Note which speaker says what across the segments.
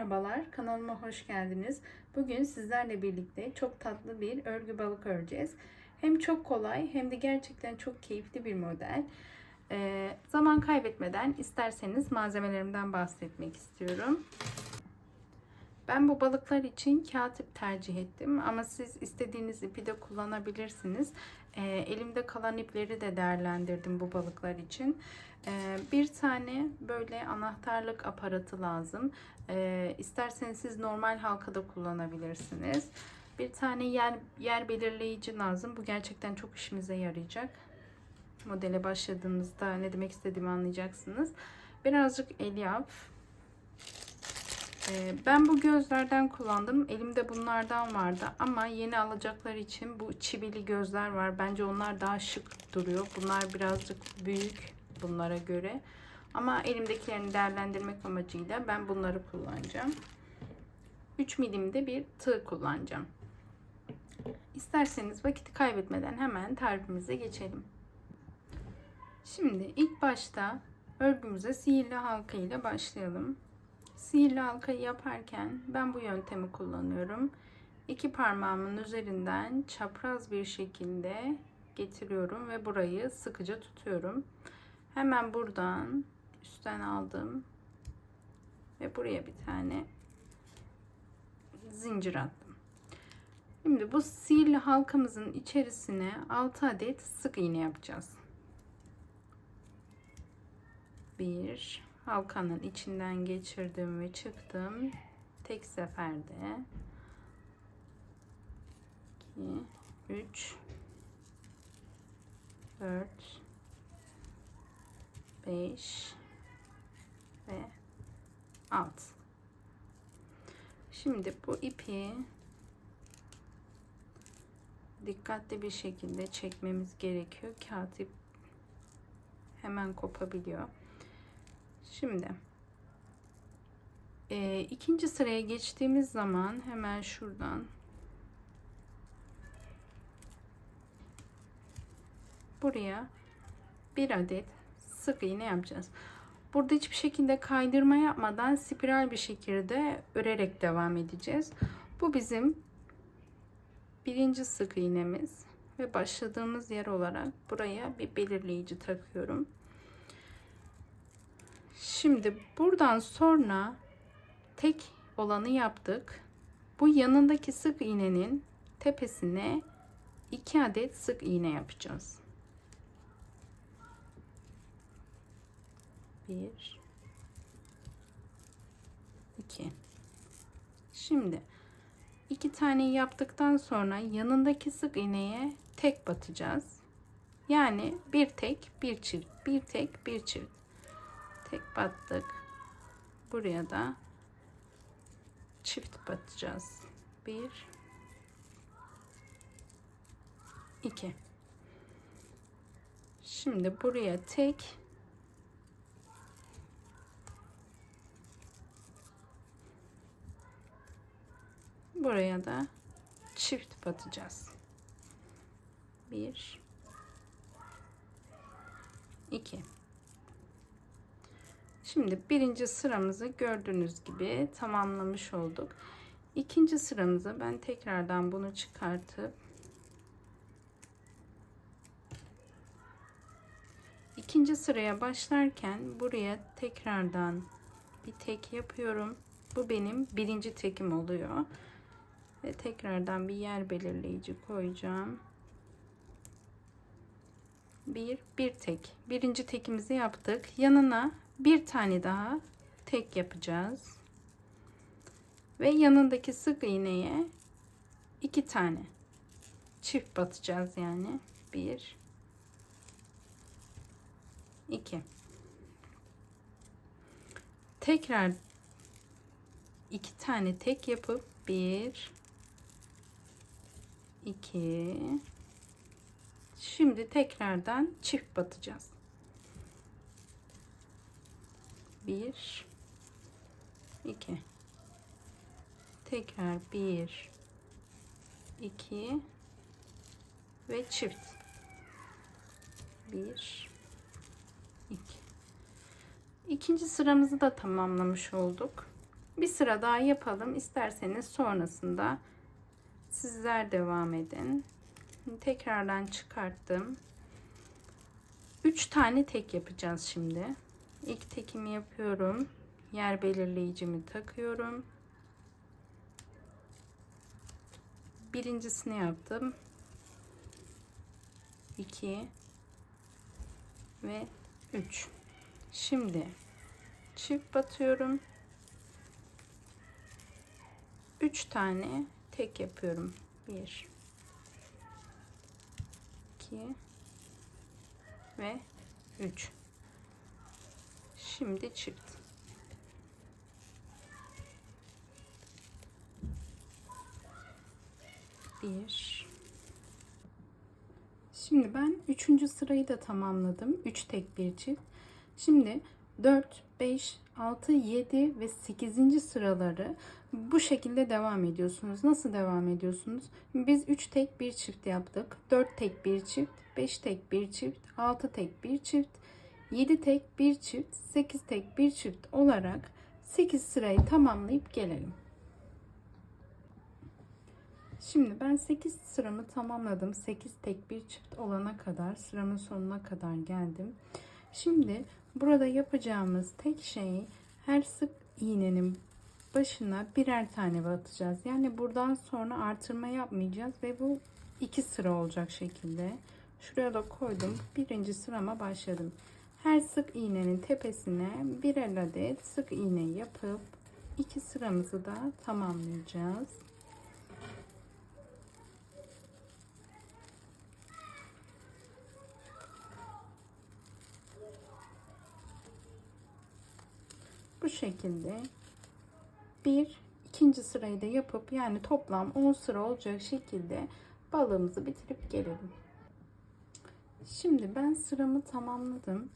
Speaker 1: Merhabalar, kanalıma hoş geldiniz. Bugün sizlerle birlikte çok tatlı bir örgü balık öreceğiz. Hem çok kolay hem de gerçekten çok keyifli bir model. Ee, zaman kaybetmeden isterseniz malzemelerimden bahsetmek istiyorum. Ben bu balıklar için kağıt ip tercih ettim ama siz istediğiniz ipi de kullanabilirsiniz. Ee, elimde kalan ipleri de değerlendirdim bu balıklar için. Ee, bir tane böyle anahtarlık aparatı lazım. Ee, isterseniz siz normal halkada kullanabilirsiniz. Bir tane yer, yer belirleyici lazım. Bu gerçekten çok işimize yarayacak. Modele başladığınızda ne demek istediğimi anlayacaksınız. Birazcık elyaf. Ee, ben bu gözlerden kullandım. Elimde bunlardan vardı ama yeni alacaklar için bu çivili gözler var. Bence onlar daha şık duruyor. Bunlar birazcık büyük bunlara göre. Ama elimdekilerini değerlendirmek amacıyla ben bunları kullanacağım. 3 milimde bir tığ kullanacağım. İsterseniz vakit kaybetmeden hemen tarifimize geçelim. Şimdi ilk başta örgümüze sihirli halka ile başlayalım. Sihirli halkayı yaparken ben bu yöntemi kullanıyorum. İki parmağımın üzerinden çapraz bir şekilde getiriyorum ve burayı sıkıca tutuyorum. Hemen buradan üstten aldım ve buraya bir tane zincir attım. Şimdi bu sihirli halkamızın içerisine 6 adet sık iğne yapacağız. 1 halkanın içinden geçirdim ve çıktım. Tek seferde 2 3 4 5 ve 6 şimdi bu ipi dikkatli bir şekilde çekmemiz gerekiyor. Kağıt ip hemen kopabiliyor. Şimdi e, ikinci sıraya geçtiğimiz zaman hemen şuradan buraya bir adet sık iğne yapacağız. Burada hiçbir şekilde kaydırma yapmadan spiral bir şekilde örerek devam edeceğiz. Bu bizim birinci sık iğnemiz ve başladığımız yer olarak buraya bir belirleyici takıyorum. Şimdi buradan sonra tek olanı yaptık. Bu yanındaki sık iğnenin tepesine iki adet sık iğne yapacağız. 1 2 Şimdi iki tane yaptıktan sonra yanındaki sık iğneye tek batacağız. Yani bir tek bir çift, bir tek bir çift. Tek battık. Buraya da çift batacağız. 1 2 Şimdi buraya tek Buraya da çift batacağız. 1 2 Şimdi birinci sıramızı gördüğünüz gibi tamamlamış olduk. İkinci sıramızı ben tekrardan bunu çıkartıp ikinci sıraya başlarken buraya tekrardan bir tek yapıyorum. Bu benim birinci tekim oluyor. Ve tekrardan bir yer belirleyici koyacağım. Bir, bir tek. Birinci tekimizi yaptık. Yanına bir tane daha tek yapacağız. Ve yanındaki sık iğneye iki tane çift batacağız yani. Bir, iki. Tekrar iki tane tek yapıp bir 2 Şimdi tekrardan çift batacağız. 1 2 Tekrar 1 2 ve çift. 1 2 İkinci sıramızı da tamamlamış olduk. Bir sıra daha yapalım. İsterseniz sonrasında sizler devam edin. Tekrardan çıkarttım. 3 tane tek yapacağız şimdi. İlk tekimi yapıyorum. Yer belirleyicimi takıyorum. Birincisini yaptım. 2 ve 3. Şimdi çift batıyorum. 3 tane tek yapıyorum. 1 2 ve 3. Şimdi çift. Bir. Şimdi ben üçüncü sırayı da tamamladım. 3 tek bir çift. Şimdi 4, 5, 6, 7 ve 8. sıraları bu şekilde devam ediyorsunuz. Nasıl devam ediyorsunuz? Biz 3 tek bir çift yaptık. 4 tek bir çift, 5 tek bir çift, 6 tek bir çift, 7 tek bir çift, 8 tek bir çift olarak 8 sırayı tamamlayıp gelelim. Şimdi ben 8 sıramı tamamladım. 8 tek bir çift olana kadar sıramın sonuna kadar geldim. Şimdi burada yapacağımız tek şey her sık iğnenin başına birer tane batacağız. Yani buradan sonra artırma yapmayacağız ve bu iki sıra olacak şekilde. Şuraya da koydum. Birinci sırama başladım. Her sık iğnenin tepesine birer adet sık iğne yapıp iki sıramızı da tamamlayacağız. Bu şekilde bir ikinci sırayı da yapıp yani toplam 10 sıra olacak şekilde balığımızı bitirip gelelim. Şimdi ben sıramı tamamladım.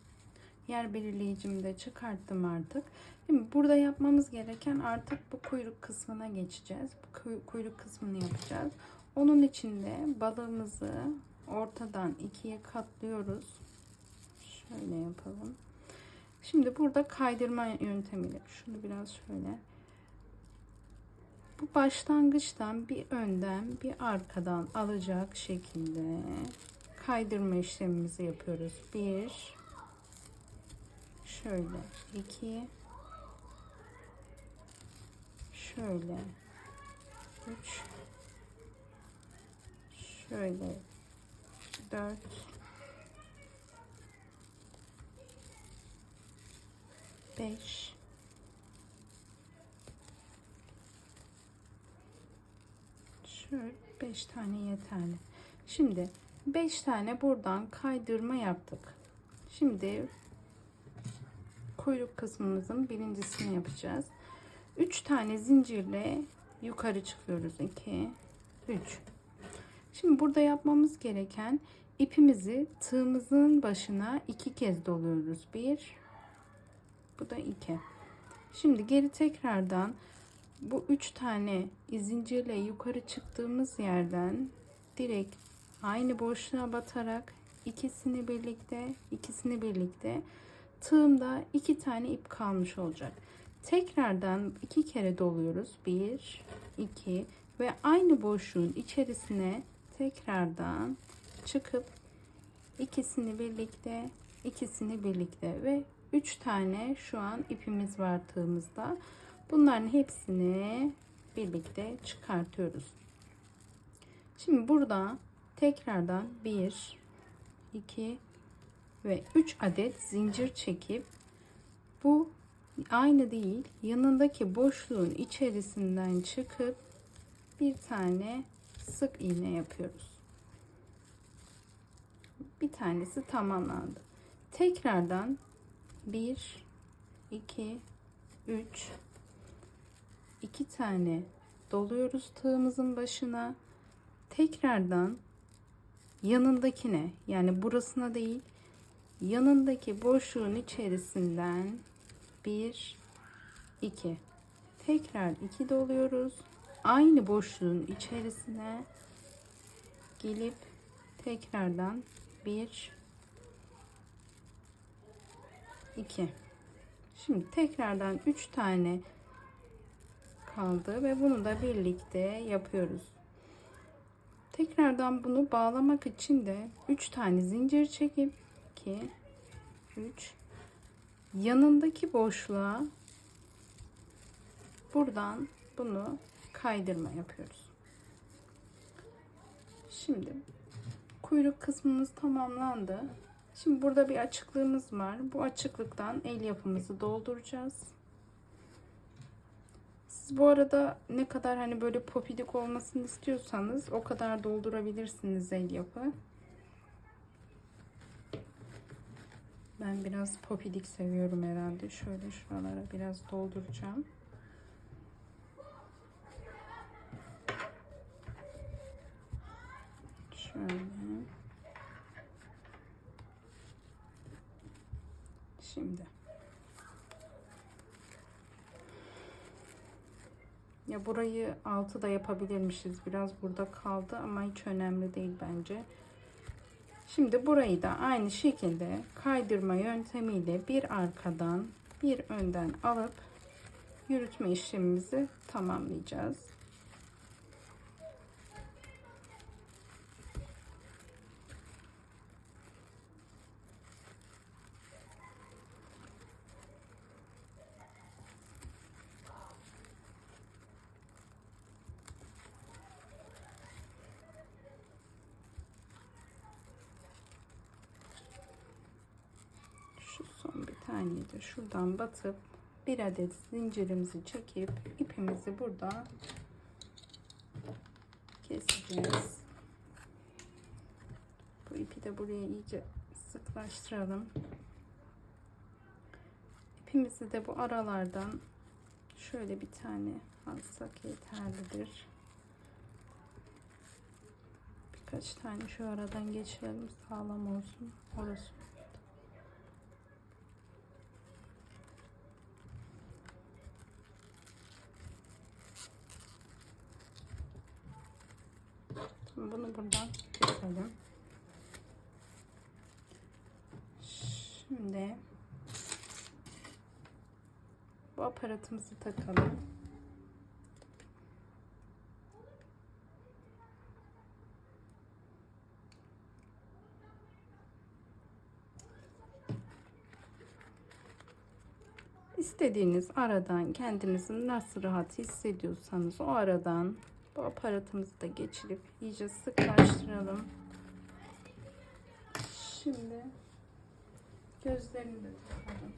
Speaker 1: Yer belirleyicimi de çıkarttım artık. Şimdi burada yapmamız gereken artık bu kuyruk kısmına geçeceğiz. Bu kuyruk kısmını yapacağız. Onun için de balığımızı ortadan ikiye katlıyoruz. Şöyle yapalım. Şimdi burada kaydırma yöntemiyle şunu biraz şöyle bu başlangıçtan bir önden bir arkadan alacak şekilde kaydırma işlemimizi yapıyoruz. Bir şöyle iki şöyle üç şöyle dört 5 şöyle 5 tane yeterli. Şimdi 5 tane buradan kaydırma yaptık. Şimdi kuyruk kısmımızın birincisini yapacağız. 3 tane zincirle yukarı çıkıyoruz. 2 3 Şimdi burada yapmamız gereken ipimizi tığımızın başına iki kez doluyoruz. 1 bu da 2. Şimdi geri tekrardan bu 3 tane zincirle yukarı çıktığımız yerden direkt aynı boşluğa batarak ikisini birlikte ikisini birlikte tığımda iki tane ip kalmış olacak. Tekrardan iki kere doluyoruz. 1 2 ve aynı boşluğun içerisine tekrardan çıkıp ikisini birlikte ikisini birlikte ve 3 tane şu an ipimiz var tığımızda. Bunların hepsini birlikte çıkartıyoruz. Şimdi burada tekrardan 1 2 ve 3 adet zincir çekip bu aynı değil yanındaki boşluğun içerisinden çıkıp bir tane sık iğne yapıyoruz. Bir tanesi tamamlandı. Tekrardan 1 2 3 2 tane doluyoruz tığımızın başına. Tekrardan yanındakine yani burasına değil yanındaki boşluğun içerisinden 1 2 tekrar 2 doluyoruz. Aynı boşluğun içerisine gelip tekrardan 1 2 Şimdi tekrardan 3 tane kaldı ve bunu da birlikte yapıyoruz. Tekrardan bunu bağlamak için de 3 tane zincir çekip 2 3 yanındaki boşluğa buradan bunu kaydırma yapıyoruz. Şimdi kuyruk kısmımız tamamlandı. Şimdi burada bir açıklığımız var. Bu açıklıktan el yapımızı dolduracağız. Siz bu arada ne kadar hani böyle popidik olmasını istiyorsanız o kadar doldurabilirsiniz el yapı. Ben biraz popidik seviyorum herhalde. Şöyle şuralara biraz dolduracağım. Şöyle. Şimdi. Ya burayı altı da yapabilirmişiz. Biraz burada kaldı ama hiç önemli değil bence. Şimdi burayı da aynı şekilde kaydırma yöntemiyle bir arkadan bir önden alıp yürütme işlemimizi tamamlayacağız. Şu son bir taneyi de şuradan batıp bir adet zincirimizi çekip ipimizi burada keseceğiz. Bu ipi de buraya iyice sıklaştıralım. İpimizi de bu aralardan şöyle bir tane alsak yeterlidir. Birkaç tane şu aradan geçirelim sağlam olsun. Orası Şimdi bunu buradan keselim. Şimdi bu aparatımızı takalım. İstediğiniz aradan kendinizi nasıl rahat hissediyorsanız o aradan bu aparatımızı da geçirip iyice sıklaştıralım. Şimdi gözlerini de takalım.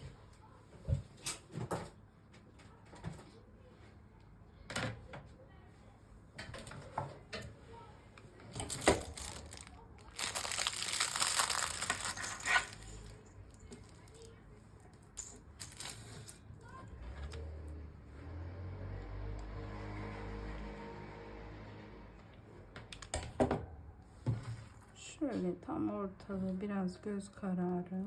Speaker 1: Şöyle tam ortalığı biraz göz kararı.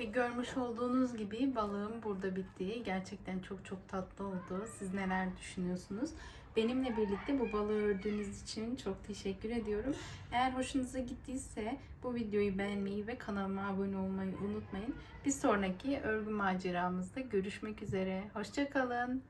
Speaker 1: Ve görmüş olduğunuz gibi balığım burada bitti. Gerçekten çok çok tatlı oldu. Siz neler düşünüyorsunuz? Benimle birlikte bu balığı ördüğünüz için çok teşekkür ediyorum. Eğer hoşunuza gittiyse bu videoyu beğenmeyi ve kanalıma abone olmayı unutmayın. Bir sonraki örgü maceramızda görüşmek üzere. Hoşçakalın.